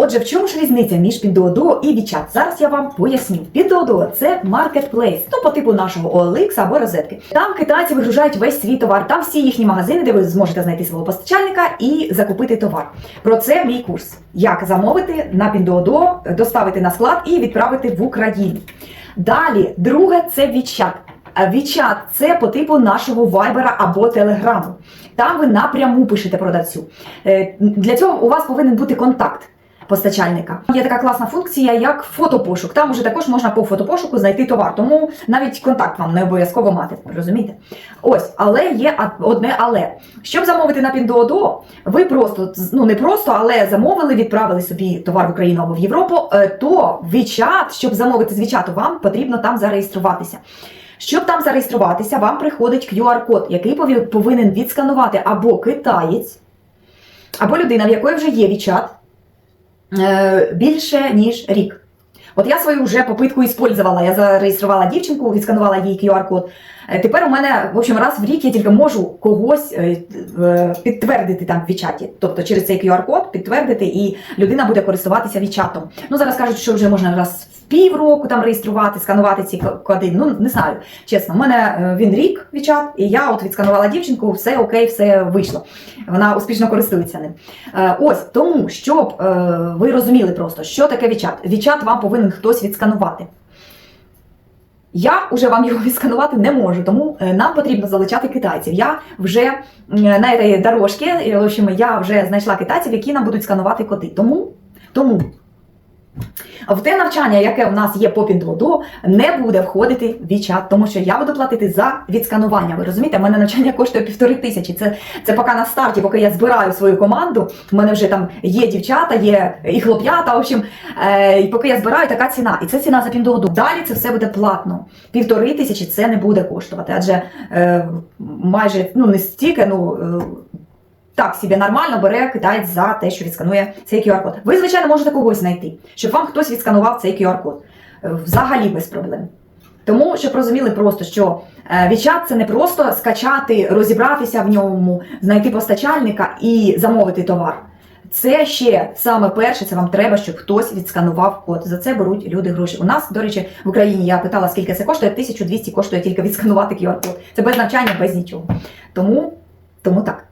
Отже, в чому ж різниця між Pinduoduo і WeChat? Зараз я вам поясню. Pinduoduo – це маркетплейс, ну по типу нашого OLX або розетки. Там китайці вигружають весь свій товар, там всі їхні магазини, де ви зможете знайти свого постачальника і закупити товар. Про це мій курс. Як замовити на Pinduoduo, доставити на склад і відправити в Україну. Далі, друге це WeChat. WeChat – це по типу нашого Viber або Телеграму. Там ви напряму пишете продавцю. Е, Для цього у вас повинен бути контакт постачальника. Є така класна функція, як фотопошук. Там уже також можна по фотопошуку знайти товар, тому навіть контакт вам не обов'язково мати. Розумієте? Ось, але є одне але. Щоб замовити на Pinduoduo, ви просто ну не просто, але замовили, відправили собі товар в Україну або в Європу. е, То WeChat, щоб замовити з WeChat, вам потрібно там зареєструватися. Щоб там зареєструватися, вам приходить QR-код, який повинен відсканувати або китаєць, або людина, в якої вже є WeChat, більше ніж рік. От я свою вже попитку іспользувала. Я зареєструвала дівчинку, відсканувала їй QR-код. Е, Тепер у мене, в общем, раз в рік я тільки можу когось е, е, підтвердити там в WeChat. Тобто через цей QR-код підтвердити, і людина буде користуватися WeChat. Ну зараз кажуть, що вже можна раз півроку там реєструвати, сканувати ці коди. Ну не знаю. Чесно, у мене е, він рік WeChat, і я от відсканувала дівчинку, все окей, все вийшло. Вона успішно користується ним. Е, Ось тому, щоб е, ви розуміли просто, що таке WeChat. WeChat вам повинен хтось відсканувати. Я вже вам його відсканувати не можу, тому нам потрібно залучати китайців. Я вже на цій дорожці, в я вже знайшла китайців, які нам будуть сканувати коди. Тому, тому в те навчання, яке у нас є по Pinduoduo, не буде входити WeChat, тому що я буду платити за відсканування. Ви розумієте, в мене навчання коштує півтори тисячі. Це, це поки на старті, поки я збираю свою команду. У мене вже там є дівчата, є і хлоп'ята. В общем, е, і поки я збираю, така ціна. І це ціна за Pinduoduo. Далі це все буде платно. Півтори тисячі це не буде коштувати, адже е, майже ну не стільки, ну. Е, так собі нормально бере китаєць за те, що відсканує цей QR-код. Ви, звичайно, можете когось знайти, щоб вам хтось відсканував цей QR-код. Е, Взагалі без проблем. Тому, щоб розуміли просто, що е, WeChat – це не просто скачати, розібратися в ньому, знайти постачальника і замовити товар. Це ще саме перше, це вам треба, щоб хтось відсканував код. За це беруть люди гроші. У нас, до речі, в Україні я питала, скільки це коштує. 1200 коштує тільки відсканувати QR-код. Це без навчання, без нічого. Тому, тому так.